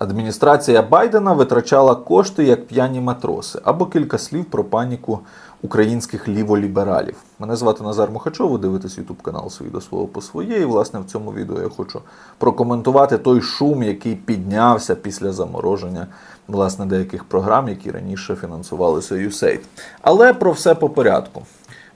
Адміністрація Байдена витрачала кошти як п'яні матроси або кілька слів про паніку українських ліволібералів. Мене звати Назар Мухачов, ви дивитесь YouTube канал «Свій до свого по своє. І власне в цьому відео я хочу прокоментувати той шум, який піднявся після замороження власне деяких програм, які раніше фінансувалися USAID. Але про все по порядку.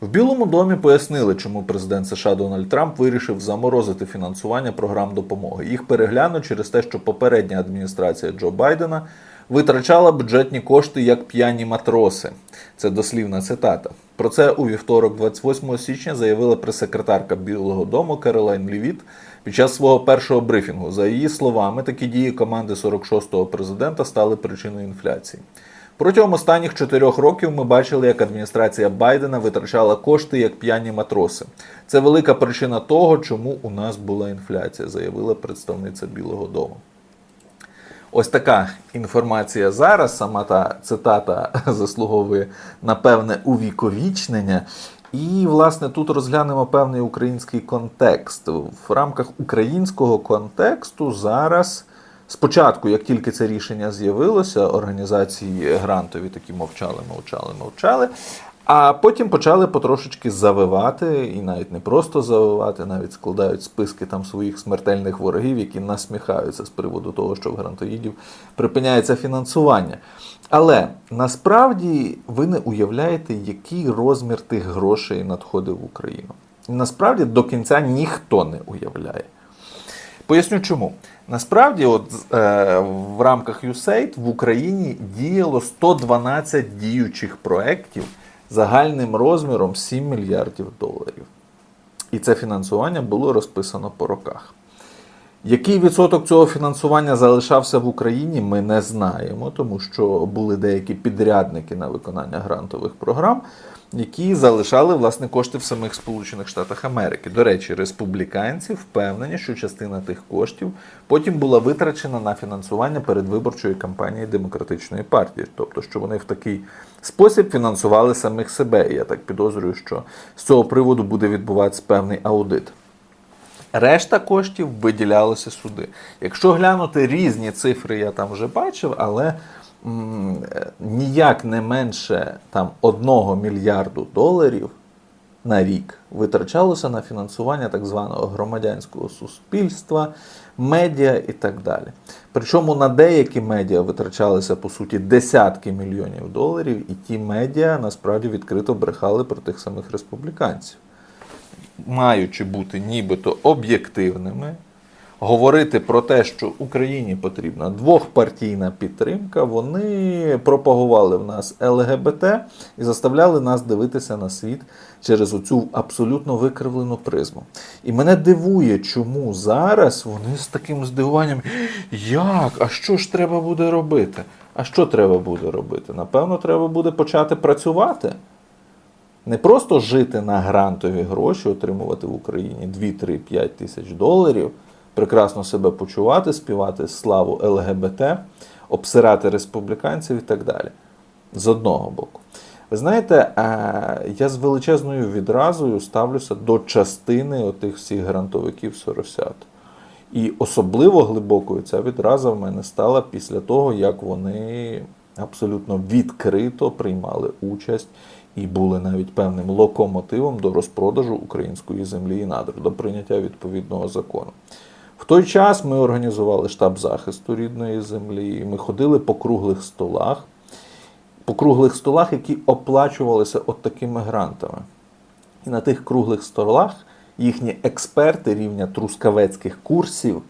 В Білому домі пояснили, чому президент США Дональд Трамп вирішив заморозити фінансування програм допомоги. Їх переглянуть через те, що попередня адміністрація Джо Байдена витрачала бюджетні кошти як п'яні матроси. Це дослівна цитата. Про це у вівторок, 28 січня, заявила прес-секретарка Білого Дому Керолайн Лівіт під час свого першого брифінгу. За її словами, такі дії команди 46-го президента стали причиною інфляції. Протягом останніх чотирьох років ми бачили, як адміністрація Байдена витрачала кошти як п'яні матроси. Це велика причина того, чому у нас була інфляція, заявила представниця Білого Дому. Ось така інформація зараз. Сама та цитата заслуговує на певне увіковічнення. І, власне, тут розглянемо певний український контекст. В рамках українського контексту зараз. Спочатку, як тільки це рішення з'явилося, організації грантові такі мовчали, мовчали, мовчали. А потім почали потрошечки завивати, і навіть не просто завивати, навіть складають списки там своїх смертельних ворогів, які насміхаються з приводу того, що в грантоїдів припиняється фінансування. Але насправді ви не уявляєте, який розмір тих грошей надходив в Україну. Насправді до кінця ніхто не уявляє. Поясню чому. Насправді, от е, в рамках USAID в Україні діяло 112 діючих проєктів загальним розміром 7 мільярдів доларів. І це фінансування було розписано по роках. Який відсоток цього фінансування залишався в Україні, ми не знаємо, тому що були деякі підрядники на виконання грантових програм, які залишали власне кошти в самих Сполучених Штатах Америки. До речі, республіканці впевнені, що частина тих коштів потім була витрачена на фінансування передвиборчої кампанії демократичної партії, тобто, що вони в такий спосіб фінансували самих себе. Я так підозрюю, що з цього приводу буде відбуватися певний аудит. Решта коштів виділялися сюди. Якщо глянути різні цифри, я там вже бачив, але ніяк не менше там 1 мільярду доларів на рік витрачалося на фінансування так званого громадянського суспільства, медіа і так далі. Причому на деякі медіа витрачалися по суті десятки мільйонів доларів, і ті медіа насправді відкрито брехали про тих самих республіканців маючи бути нібито об'єктивними, говорити про те, що Україні потрібна двохпартійна підтримка, вони пропагували в нас ЛГБТ і заставляли нас дивитися на світ через оцю абсолютно викривлену призму. І мене дивує, чому зараз вони з таким здивуванням, як? А що ж треба буде робити? А що треба буде робити? Напевно, треба буде почати працювати. Не просто жити на грантові гроші, отримувати в Україні 2-3-5 тисяч доларів, прекрасно себе почувати, співати славу ЛГБТ, обсирати республіканців і так далі. З одного боку. Ви знаєте, е, я з величезною відразою ставлюся до частини отих всіх грантовиків Соросят. І особливо глибокою ця відраза в мене стала після того, як вони абсолютно відкрито приймали участь і були навіть певним локомотивом до розпродажу української землі і надр, до прийняття відповідного закону. В той час ми організували штаб захисту рідної землі, і ми ходили по круглих столах, по круглих столах, які оплачувалися от такими грантами. І на тих круглих столах їхні експерти рівня трускавецьких курсів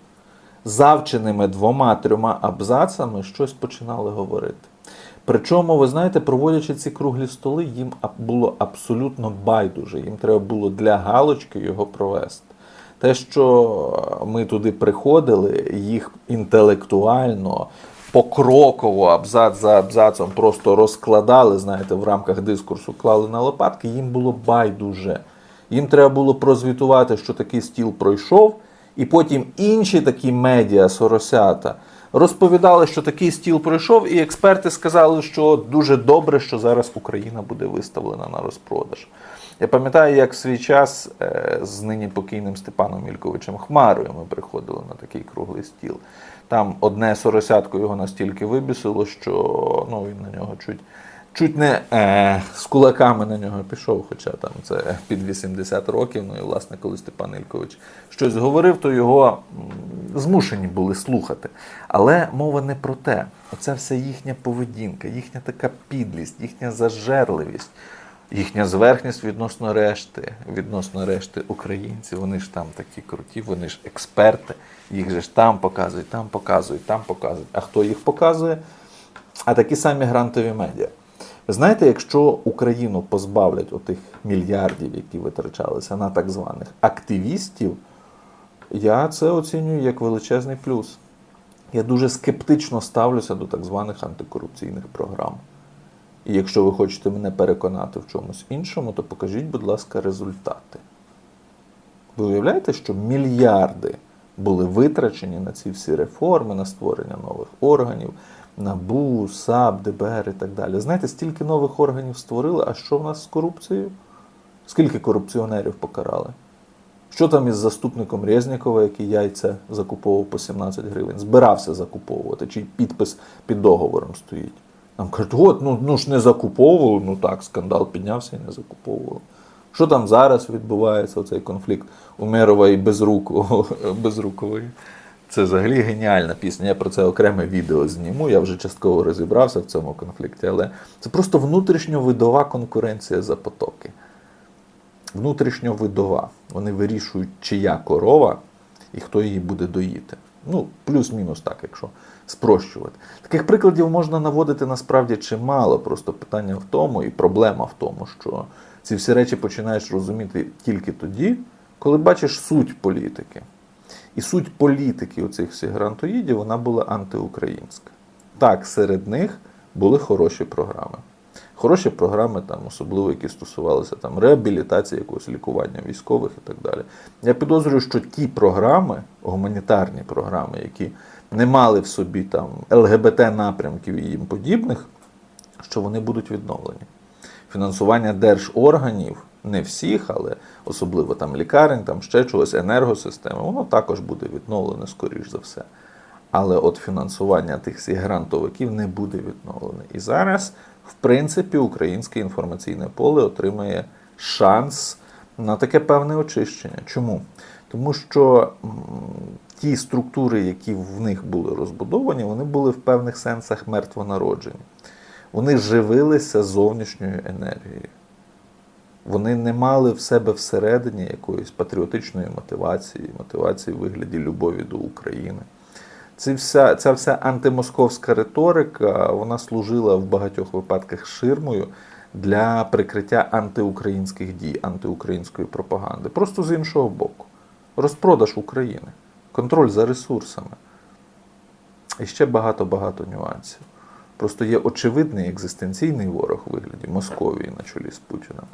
завченими двома-трьома абзацами щось починали говорити. Причому, ви знаєте, проводячи ці круглі столи, їм було абсолютно байдуже. Їм треба було для галочки його провести. Те, що ми туди приходили, їх інтелектуально, покроково, абзац за абзацом просто розкладали, знаєте, в рамках дискурсу клали на лопатки, їм було байдуже. Їм треба було прозвітувати, що такий стіл пройшов, і потім інші такі медіа соросята розповідали, що такий стіл пройшов, і експерти сказали, що дуже добре, що зараз Україна буде виставлена на розпродаж. Я пам'ятаю, як в свій час е, з нині покійним Степаном Мільковичем Хмарою ми приходили на такий круглий стіл. Там одне соросятко його настільки вибісило, що ну, він на нього чуть, чуть не е, з кулаками на нього пішов, хоча там це під 80 років. Ну і власне, коли Степан Ількович щось говорив, то його змушені були слухати. Але мова не про те. Оце вся їхня поведінка, їхня така підлість, їхня зажерливість. Їхня зверхність відносно решти, відносно решти українців. Вони ж там такі круті, вони ж експерти. Їх же ж там показують, там показують, там показують. А хто їх показує? А такі самі грантові медіа. Ви знаєте, якщо Україну позбавлять отих мільярдів, які витрачалися на так званих активістів, я це оцінюю як величезний плюс. Я дуже скептично ставлюся до так званих антикорупційних програм. І якщо ви хочете мене переконати в чомусь іншому, то покажіть, будь ласка, результати. Ви уявляєте, що мільярди були витрачені на ці всі реформи, на створення нових органів, НАБУ, САП, ДБР і так далі. Знаєте, стільки нових органів створили, а що в нас з корупцією? Скільки корупціонерів покарали? Що там із заступником Резнікова, який яйця закуповував по 17 гривень, збирався закуповувати, чий підпис під договором стоїть? Нам кажуть, от, ну, ну ж не закуповували, ну так, скандал піднявся і не закуповували. Що там зараз відбувається, оцей конфлікт Умерова і Безрукової? Це взагалі геніальна пісня. Я про це окреме відео зніму. Я вже частково розібрався в цьому конфлікті, але це просто внутрішньовидова конкуренція за потоки. Внутрішньовидова. Вони вирішують, чия корова і хто її буде доїти. Ну, плюс-мінус так, якщо спрощувати. Таких прикладів можна наводити насправді чимало. Просто питання в тому, і проблема в тому, що ці всі речі починаєш розуміти тільки тоді, коли бачиш суть політики. І суть політики оцих всіх грантоїдів вона була антиукраїнська. Так, серед них були хороші програми. Хороші програми, там, особливо які стосувалися там, реабілітації якогось лікування військових і так далі. Я підозрюю, що ті програми, гуманітарні програми, які не мали в собі там ЛГБТ-напрямків і їм подібних, що вони будуть відновлені. Фінансування держорганів, не всіх, але особливо там лікарень, там ще чогось, енергосистеми, воно також буде відновлене, скоріш за все. Але от фінансування тих всіх грантовиків не буде відновлене. І зараз, в принципі, українське інформаційне поле отримає шанс на таке певне очищення. Чому? Тому що ті структури, які в них були розбудовані, вони були в певних сенсах мертвонароджені. Вони живилися зовнішньою енергією. Вони не мали в себе всередині якоїсь патріотичної мотивації, мотивації в вигляді любові до України. Ці вся, ця вся антимосковська риторика вона служила в багатьох випадках ширмою для прикриття антиукраїнських дій, антиукраїнської пропаганди. Просто з іншого боку. Розпродаж України, контроль за ресурсами. І ще багато-багато нюансів. Просто є очевидний екзистенційний ворог у вигляді Московії на чолі з Путіним,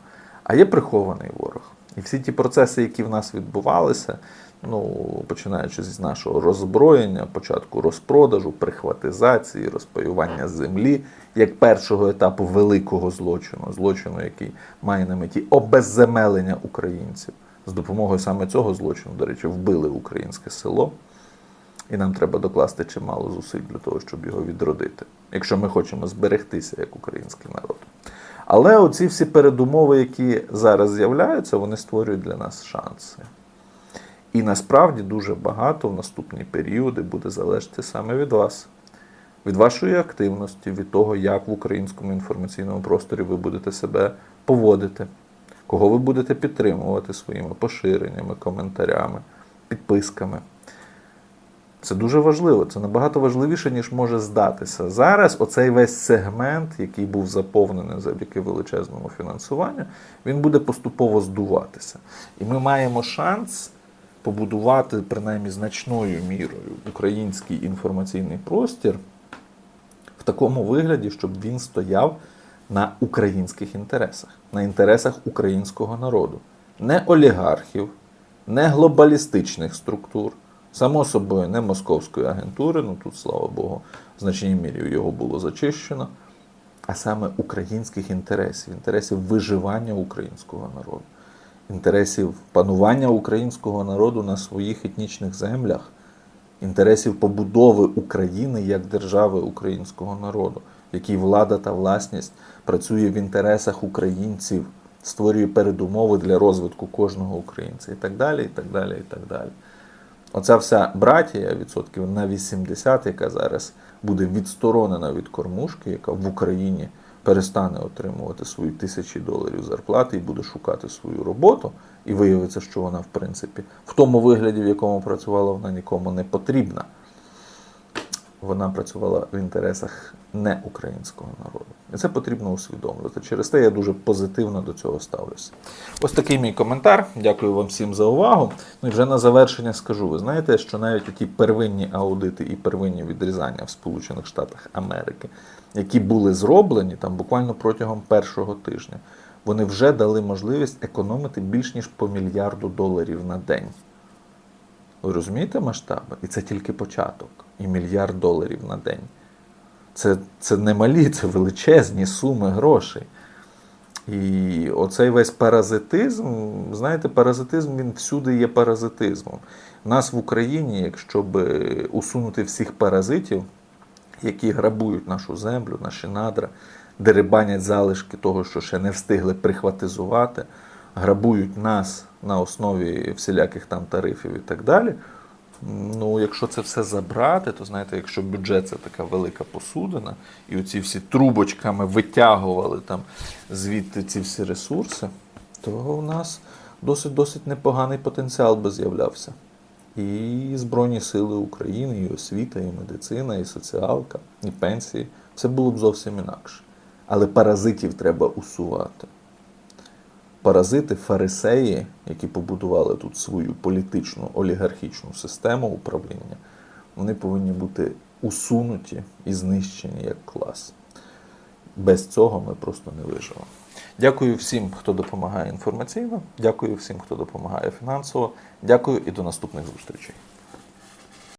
а є прихований ворог. І всі ті процеси, які в нас відбувалися, ну, починаючи з нашого роззброєння, початку розпродажу, прихватизації, розпаювання землі, як першого етапу великого злочину, злочину, який має на меті обезземелення українців. З допомогою саме цього злочину, до речі, вбили українське село. І нам треба докласти чимало зусиль для того, щоб його відродити, якщо ми хочемо зберегтися як український народ. Але оці всі передумови, які зараз з'являються, вони створюють для нас шанси. І насправді дуже багато в наступні періоди буде залежати саме від вас, від вашої активності, від того, як в українському інформаційному просторі ви будете себе поводити, кого ви будете підтримувати своїми поширеннями, коментарями, підписками. Це дуже важливо, це набагато важливіше, ніж може здатися. Зараз оцей весь сегмент, який був заповнений завдяки величезному фінансуванню, він буде поступово здуватися. І ми маємо шанс побудувати принаймні значною мірою український інформаційний простір в такому вигляді, щоб він стояв на українських інтересах, на інтересах українського народу, не олігархів, не глобалістичних структур. Само собою, не московської агентури, ну тут, слава Богу, в значній мірі його було зачищено. а саме українських інтересів, інтересів виживання українського народу, інтересів панування українського народу на своїх етнічних землях, інтересів побудови України як держави українського народу, в якій влада та власність працює в інтересах українців, створює передумови для розвитку кожного українця і так далі, і так далі, і так далі. Оця вся братія відсотків на 80, яка зараз буде відсторонена від кормушки, яка в Україні перестане отримувати свої тисячі доларів зарплати і буде шукати свою роботу, і виявиться, що вона, в принципі, в тому вигляді, в якому працювала, вона нікому не потрібна. Вона працювала в інтересах не українського народу. І це потрібно усвідомлювати. Через те я дуже позитивно до цього ставлюся. Ось такий мій коментар. Дякую вам всім за увагу. Ну і вже на завершення скажу: ви знаєте, що навіть ті первинні аудити і первинні відрізання в Сполучених Штатах Америки, які були зроблені там буквально протягом першого тижня, вони вже дали можливість економити більш ніж по мільярду доларів на день. Ви розумієте масштаби? І це тільки початок. І мільярд доларів на день. Це, це не малі, це величезні суми грошей. І оцей весь паразитизм, знаєте, паразитизм він всюди є паразитизмом. Нас в Україні, якщо б усунути всіх паразитів, які грабують нашу землю, наші надра, дерибанять залишки того, що ще не встигли прихватизувати, грабують нас на основі всіляких там тарифів і так далі. Ну, якщо це все забрати, то знаєте, якщо бюджет це така велика посудина, і оці всі трубочками витягували там звідти ці всі ресурси, то у нас досить досить непоганий потенціал би з'являвся. І Збройні Сили України, і освіта, і медицина, і соціалка, і пенсії. Все було б зовсім інакше. Але паразитів треба усувати. Паразити, фарисеї, які побудували тут свою політичну олігархічну систему управління, вони повинні бути усунуті і знищені як клас. Без цього ми просто не виживемо. Дякую всім, хто допомагає інформаційно. Дякую всім, хто допомагає фінансово. Дякую і до наступних зустрічей.